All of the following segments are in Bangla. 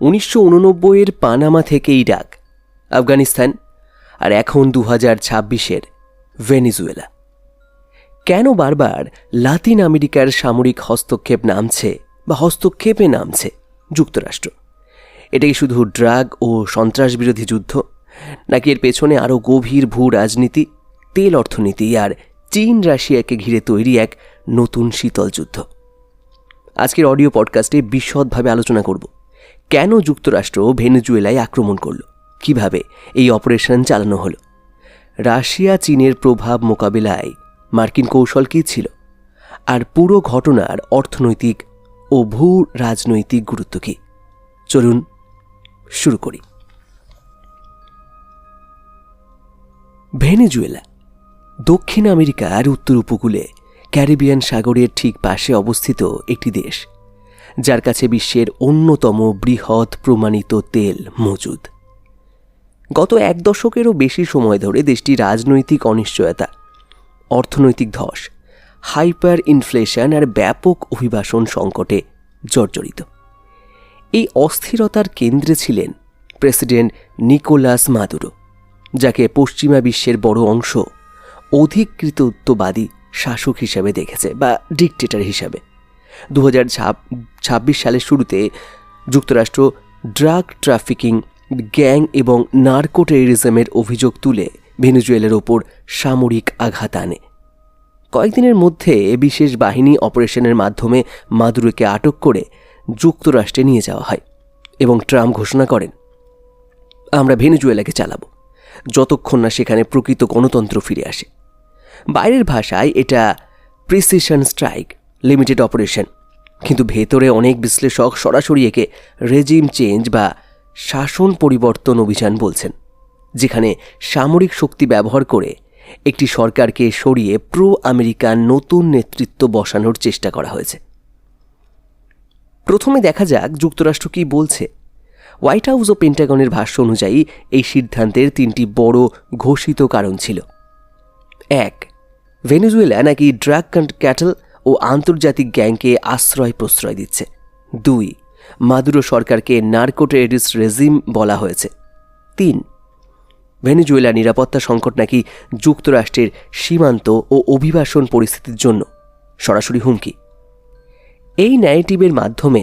উনিশশো উননব্বইয়ের পানামা থেকে ইরাক, আফগানিস্তান আর এখন দু হাজার ছাব্বিশের ভেনিজুয়েলা। কেন বারবার লাতিন আমেরিকার সামরিক হস্তক্ষেপ নামছে বা হস্তক্ষেপে নামছে যুক্তরাষ্ট্র? এটাই শুধু ড্রাগ ও সন্ত্রাস বিরোধী যুদ্ধ, নাকি এর পেছনে আরও গভীর ভূ রাজনীতি তেল অর্থনীতি আর চীন রাশিয়াকে ঘিরে তৈরি এক নতুন শীতল যুদ্ধ। আজকের অডিও পডকাস্টে বিশদভাবে আলোচনা করব কেন যুক্তরাষ্ট্র ভেনেজুয়েলায় আক্রমণ করল? কীভাবে এই অপারেশন চালানো হলো? রাশিয়া চীনের প্রভাব মোকাবিলায় মার্কিন কৌশল কী ছিল? আর পুরো ঘটনার অর্থনৈতিক ও ভূ রাজনৈতিক গুরুত্ব কী? চলুন শুরু করি। ভেনেজুয়েলা, দক্ষিণ আমেরিকার উত্তর উপকূলে ক্যারিবিয়ান সাগরের ঠিক পাশে অবস্থিত একটি দেশ। যার কাছে বিশ্বের অন্যতম বৃহৎ প্রমাণিত তেল মজুদ। গত এক দশকেরও বেশি সময় ধরে দেশটি রাজনৈতিক অনিশ্চয়তা, অর্থনৈতিক ধস হাইপার ইনফ্লেশন আর ব্যাপক অভিবাসন সংকটে জর্জরিত। এই অস্থিরতার কেন্দ্রে ছিলেন প্রেসিডেন্ট নিকোলাস মাদুরো, যাকে পশ্চিমা বিশ্বের বড় অংশ, অধিকৃতত্ববাদী শাসক হিসাবে দেখেছে বা ডিকটেটর হিসাবে। দু সালের শুরুতে যুক্তরাষ্ট্র ড্রাগ ট্রাফিকিং, গ্যাং এবং নার্কো টেরিজমের অভিযোগ তুলে ভেনেজুয়েলের ওপর সামরিক আঘাত আনে। কয়েকদিনের মধ্যে বিশেষ বাহিনী অপারেশনের মাধ্যমে মাদুরোকে আটক করে যুক্তরাষ্ট্রে নিয়ে যাওয়া হয় এবং ট্রাম্প ঘোষণা করেন, আমরা ভেনেজুয়েলাকে চালাবো, যতক্ষণ না সেখানে প্রকৃত গণতন্ত্র ফিরে আসে। বাইরের ভাষায় এটা প্রিসিশন স্ট্রাইক লিমিটেড অপারেশন। কিন্তু ভেতরে অনেক বিশ্লেষক সরাসরি একে রেজিম চেঞ্জ বা শাসন পরিবর্তন অভিযান বলছেন, যেখানে সামরিক শক্তি ব্যবহার করে একটি সরকারকে সরিয়ে প্রো আমেরিকান নতুন নেতৃত্ব বসানোর চেষ্টা করা হয়েছে। প্রথমে দেখা যাক যুক্তরাষ্ট্র কি বলছে। হোয়াইট হাউস ও পেন্টাগনের ভাষ্য অনুযায়ী এই সিদ্ধান্তের তিনটি বড় ঘোষিত কারণ ছিল। এক, ভেনেজুয়েলা নাকি ড্রাগ ক্যাটল ও আন্তর্জাতিক গ্যাংকে আশ্রয় প্রশ্রয় দিচ্ছে। দুই, মাদুরো সরকারকে নার্কোটেরিস রেজিম বলা হয়েছে। তিন ভেনেজুয়েলা নিরাপত্তা সংকট নাকি যুক্তরাষ্ট্রের সীমান্ত ও অভিবাসন পরিস্থিতির জন্য সরাসরি হুমকি। এই ন্যারেটিভের মাধ্যমে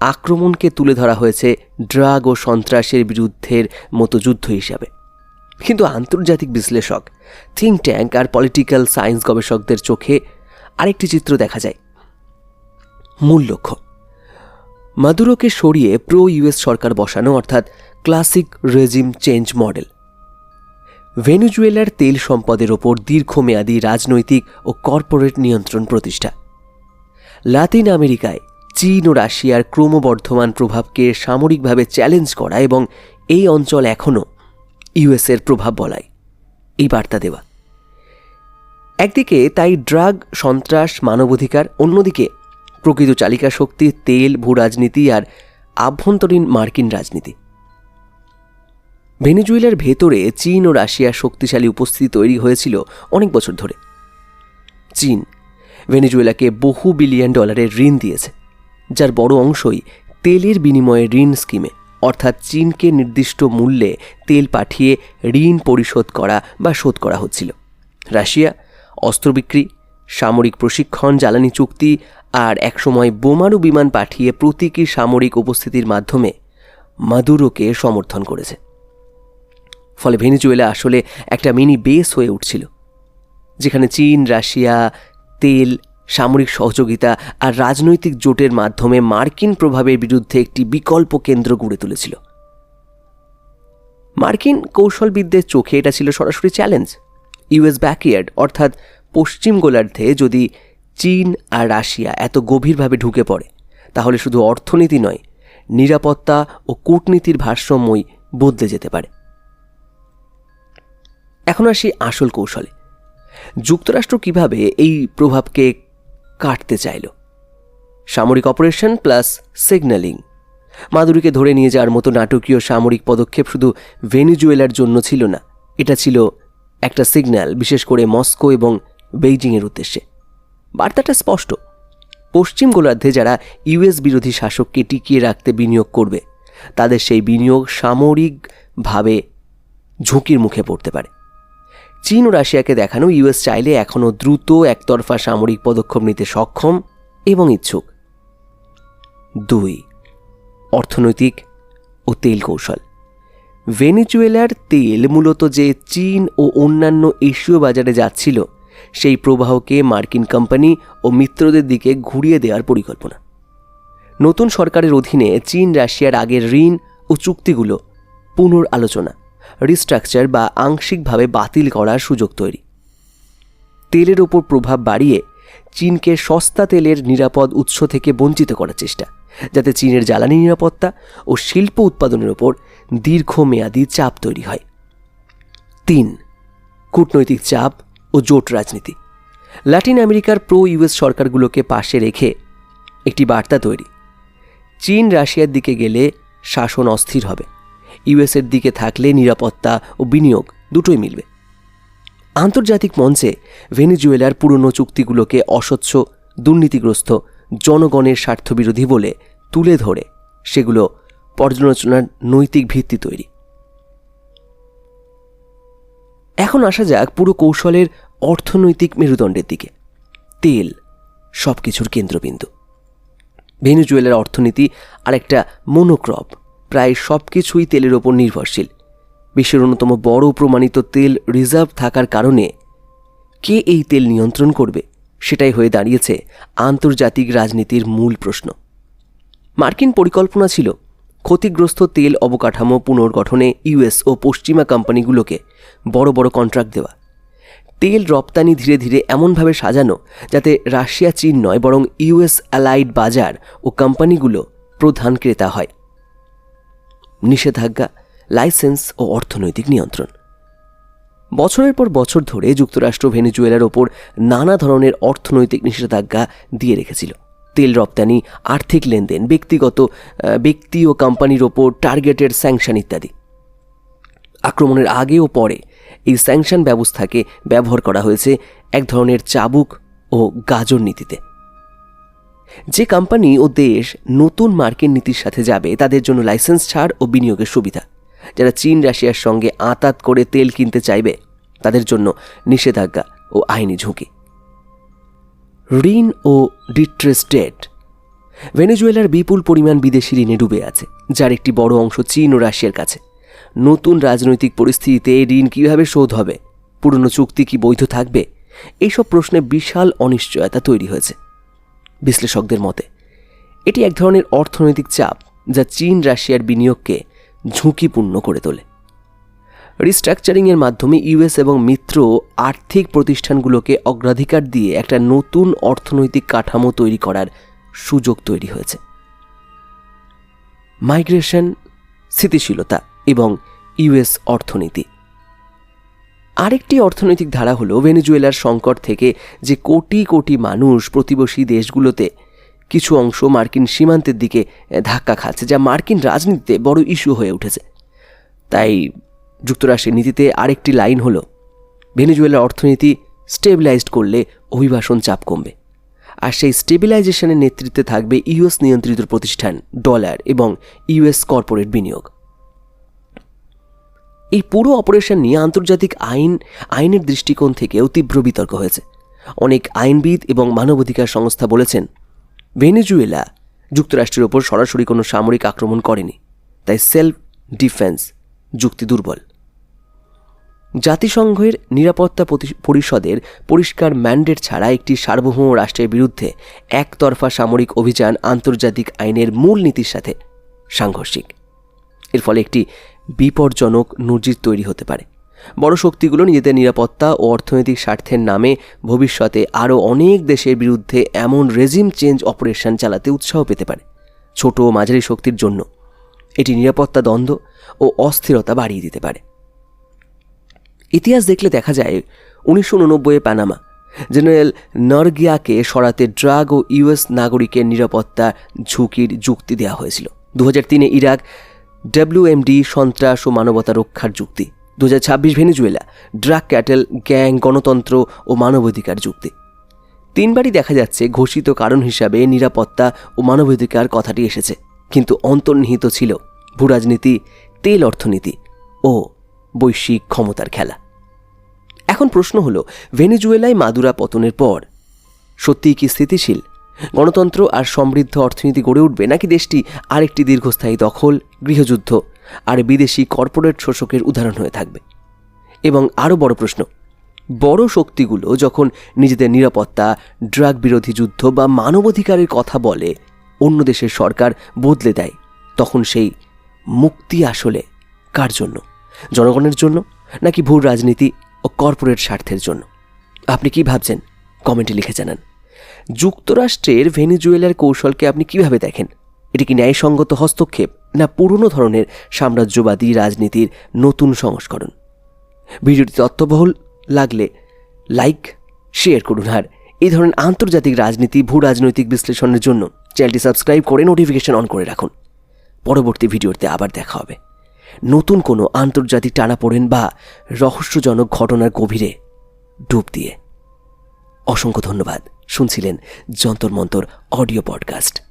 আক্রমণকে তুলে ধরা হয়েছে ড্রাগ ও সন্ত্রাসের বিরুদ্ধের মতো যুদ্ধ হিসাবে। কিন্তু আন্তর্জাতিক বিশ্লেষক, থিঙ্ক ট্যাঙ্ক আর পলিটিক্যাল সায়েন্স গবেষকদের চোখে আরেকটি চিত্র দেখা যায়। মূল লক্ষ্য। মাদুরোকে সরিয়ে প্রো ইউএস সরকার বসানো, অর্থাৎ ক্লাসিক রেজিম চেঞ্জ মডেল। ভেনেজুয়েলার তেল সম্পদের ওপর দীর্ঘমেয়াদী রাজনৈতিক ও কর্পোরেট নিয়ন্ত্রণ প্রতিষ্ঠা। লাতিন আমেরিকায় চীন ও রাশিয়ার ক্রমবর্ধমান প্রভাবকে সামরিকভাবে চ্যালেঞ্জ করা এবং এই অঞ্চল এখনও ইউএসের প্রভাব বলায়। এই বার্তা দেওয়া। একদিকে তাই ড্রাগ, সন্ত্রাস, মানবাধিকার, অন্যদিকে প্রকৃত চালিকা শক্তি, তেল ভূ রাজনীতি আর আভ্যন্তরীণ মার্কিন রাজনীতি। ভেনেজুয়েলার ভেতরে চীন ও রাশিয়ার শক্তিশালী উপস্থিতি তৈরি হয়েছিল অনেক বছর ধরে। চীন ভেনেজুয়েলাকে বহু বিলিয়ন ডলারের ঋণ দিয়েছে, যার বড় অংশই তেলের বিনিময়ে ঋণ স্কিমে, অর্থাৎ চীনকে নির্দিষ্ট মূল্যে তেল পাঠিয়ে ঋণ পরিশোধ করা বা শোধ করা হচ্ছিল। রাশিয়া অস্ত্র বিক্রি, সামরিক প্রশিক্ষণ, জ্বালানি চুক্তি আর একসময় বোমারু বিমান পাঠিয়ে প্রতীকী সামরিক উপস্থিতির মাধ্যমে মাদুরোকে সমর্থন করেছে। ফলে ভেনিজুয়েলা আসলে একটা মিনি বেস হয়ে উঠছিল, যেখানে চীন, রাশিয়া, তেল, সামরিক সহযোগিতা আর রাজনৈতিক জোটের মাধ্যমে মার্কিন প্রভাবের বিরুদ্ধে একটি বিকল্প কেন্দ্র গড়ে তুলেছিল। মার্কিন কৌশলবিদদের চোখে এটা ছিল সরাসরি চ্যালেঞ্জ। ইউএস ব্যাকইয়ার্ড, অর্থাৎ পশ্চিম গোলার্ধে যদি চীন আর রাশিয়া এত গভীরভাবে ঢুকে পড়ে, তাহলে শুধু অর্থনীতি নয়, নিরাপত্তা ও কূটনীতির ভারসাম্যই বদলে যেতে পারে। এখন আসি আসল কৌশলে। যুক্তরাষ্ট্র কীভাবে এই প্রভাবকে কাটতে চাইল? সামরিক অপারেশন প্লাস সিগন্যালিং। মাদুরিকে ধরে নিয়ে যাওয়ার মতো নাটকীয় সামরিক পদক্ষেপ শুধু ভেনিজুয়েলার জন্য ছিল না, এটা ছিল একটা সিগন্যাল, বিশেষ করে মস্কো এবং বেইজিংয়ের উদ্দেশ্যে। বার্তাটা স্পষ্ট। পশ্চিম গোলার্ধে যারা ইউএস বিরোধী শাসককে টিকিয়ে রাখতে বিনিয়োগ করবে, তাদের সেই বিনিয়োগ সামরিকভাবে ঝুঁকির মুখে পড়তে পারে। চীন ও রাশিয়াকে দেখানো ইউএস চাইলে এখনও দ্রুত একতরফা সামরিক পদক্ষেপ নিতে সক্ষম এবং ইচ্ছুক। দুই, অর্থনৈতিক ও তেল কৌশল। ভেনেজুয়েলার তেল মূলত যে চীন ও অন্যান্য এশীয় বাজারে যাচ্ছিল, সেই প্রবাহকে মার্কিন কোম্পানি ও মিত্রদের দিকে ঘুরিয়ে দেওয়ার পরিকল্পনা। নতুন সরকারের অধীনে চীন, রাশিয়ার আগের ঋণ ও চুক্তিগুলো পুনর আলোচনা রিস্ট্রাকচার বা আংশিকভাবে বাতিল করার সুযোগ তৈরি। তেলের ওপর প্রভাব বাড়িয়ে চীনকে সস্তা তেলের নিরাপদ উৎস থেকে বঞ্চিত করার চেষ্টা। যাতে চীনের জ্বালানি নিরাপত্তা ও শিল্প উৎপাদনের ওপর দীর্ঘমেয়াদী চাপ তৈরি হয়। তিন, কূটনৈতিক চাপ ও জোট রাজনীতি। ল্যাটিন আমেরিকার প্রো ইউএস সরকারগুলোকে পাশে রেখে একটি বার্তা তৈরি। চীন রাশিয়ার দিকে গেলে শাসন অস্থির হবে। ইউএসের দিকে থাকলে নিরাপত্তা ও বিনিয়োগ দুটোই মিলবে। আন্তর্জাতিক মঞ্চে ভেনেজুয়েলার পুরনো চুক্তিগুলোকে অস্বচ্ছ, দুর্নীতিগ্রস্ত জনগণের স্বার্থবিরোধী বলে তুলে ধরে সেগুলো পর্যালোচনার নৈতিক ভিত্তি তৈরি। এখন আসা যাক পুরো কৌশলের অর্থনৈতিক মেরুদণ্ডের দিকে। তেল সব কিছুর কেন্দ্রবিন্দু। ভেনেজুয়েলার অর্থনীতি আর একটা মনোক্রপ প্রায় সব কিছুই তেলের ওপর নির্ভরশীল। বিশ্বের অন্যতম বড় প্রমাণিত তেল রিজার্ভ থাকার কারণে কে এই তেল নিয়ন্ত্রণ করবে? সেটাই হয়ে দাঁড়িয়েছে আন্তর্জাতিক রাজনীতির মূল প্রশ্ন। মার্কিন পরিকল্পনা ছিল ক্ষতিগ্রস্ত তেল অবকাঠামো পুনর্গঠনে ইউএস ও পশ্চিমা কোম্পানিগুলোকে বড় বড় কন্ট্রাক্ট দেওয়া। তেল রপ্তানি ধীরে ধীরে এমনভাবে সাজানো যাতে রাশিয়া, চীন নয়, বরং ইউএস অ্যালাইড বাজার ও কোম্পানিগুলো প্রধান ক্রেতা হয়। নিষেধাজ্ঞা, লাইসেন্স ও অর্থনৈতিক নিয়ন্ত্রণ। বছরের পর বছর ধরে যুক্তরাষ্ট্র ভেনেজুয়েলার ওপর নানা ধরনের অর্থনৈতিক নিষেধাজ্ঞা দিয়ে রেখেছিল। তেল রপ্তানি, আর্থিক লেনদেন, ব্যক্তিগত ব্যক্তি ও কোম্পানির ওপর টার্গেটেড স্যাংশন ইত্যাদি। আক্রমণের আগে ও পরে এই স্যাংশন ব্যবস্থাকে ব্যবহার করা হয়েছে এক ধরনের চাবুক ও গাজর নীতিতে। যে কোম্পানি ও দেশ নতুন মার্কিন নীতির সাথে যাবে, তাদের জন্য লাইসেন্স ছাড় ও বিনিয়োগের সুবিধা। যারা চীন, রাশিয়ার সঙ্গে আঁতাত করে তেল কিনতে চাইবে তাদের জন্য নিষেধাজ্ঞা ও আইনি ঝুঁকি। ঋণ ও ডিট্রেস ডেট। ভেনেজুয়েলার বিপুল পরিমাণ বিদেশি ঋণে ডুবে আছে, যার একটি বড় অংশ চীন ও রাশিয়ার কাছে। নতুন রাজনৈতিক পরিস্থিতিতে ঋণ কীভাবে শোধ হবে, পুরনো চুক্তি কি বৈধ থাকবে এইসব প্রশ্নে বিশাল অনিশ্চয়তা তৈরি হয়েছে। বিশ্লেষকদের মতে, এটি এক ধরনের অর্থনৈতিক চাপ যা চীন রাশিয়ার বিনিয়োগকে ঝুঁকিপূর্ণ করে তোলে। রিস্ট্রাকচারিংয়ের মাধ্যমে ইউএস এবং মিত্র আর্থিক প্রতিষ্ঠানগুলোকে অগ্রাধিকার দিয়ে একটা নতুন অর্থনৈতিক কাঠামো তৈরি করার সুযোগ তৈরি হয়েছে। মাইগ্রেশন, স্থিতিশীলতা এবং ইউএস অর্থনীতি। আরেকটি অর্থনৈতিক ধারা হলো ভেনেজুয়েলার সংকট থেকে যে কোটি কোটি মানুষ প্রতিবেশী দেশগুলোতে কিছু অংশ মার্কিন সীমান্তের দিকে ধাক্কা খাচ্ছে, যা মার্কিন রাজনীতিতে বড় ইস্যু হয়ে উঠেছে। তাই যুক্তরাষ্ট্রের নীতিতে আরেকটি লাইন হলো, ভেনেজুয়েলার অর্থনীতি স্টেবিলাইজড করলে অভিবাসন চাপ কমবে। আর সেই স্টেবিলাইজেশনের নেতৃত্বে থাকবে ইউএস নিয়ন্ত্রিত প্রতিষ্ঠান, ডলার এবং ইউএস কর্পোরেট বিনিয়োগ। এই পুরো অপারেশন নিয়ে আন্তর্জাতিক আইন, আইনের দৃষ্টিকোণ থেকেও তীব্র বিতর্ক হয়েছে। অনেক আইনবিদ এবং মানবাধিকার সংস্থা বলেছেন, ভেনেজুয়েলা যুক্তরাষ্ট্রের ওপর সরাসরি কোনো সামরিক আক্রমণ করেনি, তাই সেলফ ডিফেন্স যুক্তি দুর্বল। জাতিসংঘের নিরাপত্তা পরিষদের পরিষ্কার ম্যান্ডেট ছাড়া একটি সার্বভৌম রাষ্ট্রের বিরুদ্ধে একতরফা সামরিক অভিযান আন্তর্জাতিক আইনের মূল নীতির সাথে সাংঘর্ষিক। এর ফলে একটি বিপজ্জনক নজির তৈরি হতে পারে। বড় শক্তিগুলো নিজেদের নিরাপত্তা ও অর্থনৈতিক স্বার্থের নামে ভবিষ্যতে আরও অনেক দেশের বিরুদ্ধে এমন রেজিম চেঞ্জ অপারেশন চালাতে উৎসাহ পেতে পারে, ছোট ও মাঝারি শক্তির জন্য। এটি নিরাপত্তা দ্বন্দ্ব ও অস্থিরতা বাড়িয়ে দিতে পারে। ইতিহাস দেখলে দেখা যায় উনিশশো উননব্বইয়ে পানামা। জেনারেল নরগিয়াকে সরাতে ড্রাগ ও ইউএস নাগরিকের নিরাপত্তা ঝুঁকির যুক্তি দেওয়া হয়েছিল। দু তিনে ইরাক ডব্লিউএমডি সন্ত্রাস ও মানবতা রক্ষার যুক্তি। দু হাজার ছাব্বিশ ভেনেজুয়েলা, ড্রাগ ক্যাটেল, গ্যাং, গণতন্ত্র ও মানবাধিকার যুক্তি। তিনবারই দেখা যাচ্ছে ঘোষিত কারণ হিসাবে নিরাপত্তা ও মানবাধিকার কথাটি এসেছে। কিন্তু অন্তর্নিহিত ছিল ভূরাজনীতি, তেল অর্থনীতি ও বৈশ্বিক ক্ষমতার খেলা। এখন প্রশ্ন হলো, ভেনেজুয়েলায় মাদুরা পতনের পর সত্যিই কি স্থিতিশীল? গণতন্ত্র আর সমৃদ্ধ অর্থনীতি গড়ে উঠবে নাকি দেশটি আরেকটি দীর্ঘস্থায়ী দখল, গৃহযুদ্ধ আর বিদেশি কর্পোরেট শোষকের উদাহরণ হয়ে থাকবে? এবং আরও বড় প্রশ্ন, বড় শক্তিগুলো যখন নিজেদের নিরাপত্তা ড্রাগ বিরোধী যুদ্ধ বা মানবাধিকারের কথা বলে অন্য দেশের সরকার বদলে দেয়, তখন সেই মুক্তি আসলে কার জন্য? জনগণের জন্য নাকি ভূ রাজনীতি ও কর্পোরেট স্বার্থের জন্য? আপনি কি ভাবছেন? কমেন্টে লিখে জানান। যুক্তরাষ্ট্রের ভেনিজুয়েলার কৌশলকে আপনি কীভাবে দেখেন? এটি কি ন্যায়সঙ্গত হস্তক্ষেপ না পুরনো ধরনের সাম্রাজ্যবাদী রাজনীতির নতুন সংস্করণ? ভিডিওটি তথ্যবহুল লাগলে লাইক, শেয়ার করুন। আর এই ধরনের আন্তর্জাতিক রাজনীতি, ভূ রাজনৈতিক বিশ্লেষণের জন্য চ্যানেলটি সাবস্ক্রাইব করে নোটিফিকেশন অন করে রাখুন। পরবর্তী ভিডিওতে আবার দেখা হবে। নতুন কোনো আন্তর্জাতিক টানাপোড়েন বা রহস্যজনক ঘটনার গভীরে ডুব দিয়ে। অসংখ্য ধন্যবাদ। শুনছিলেন যন্তর মন্তর অডিও পডকাস্ট।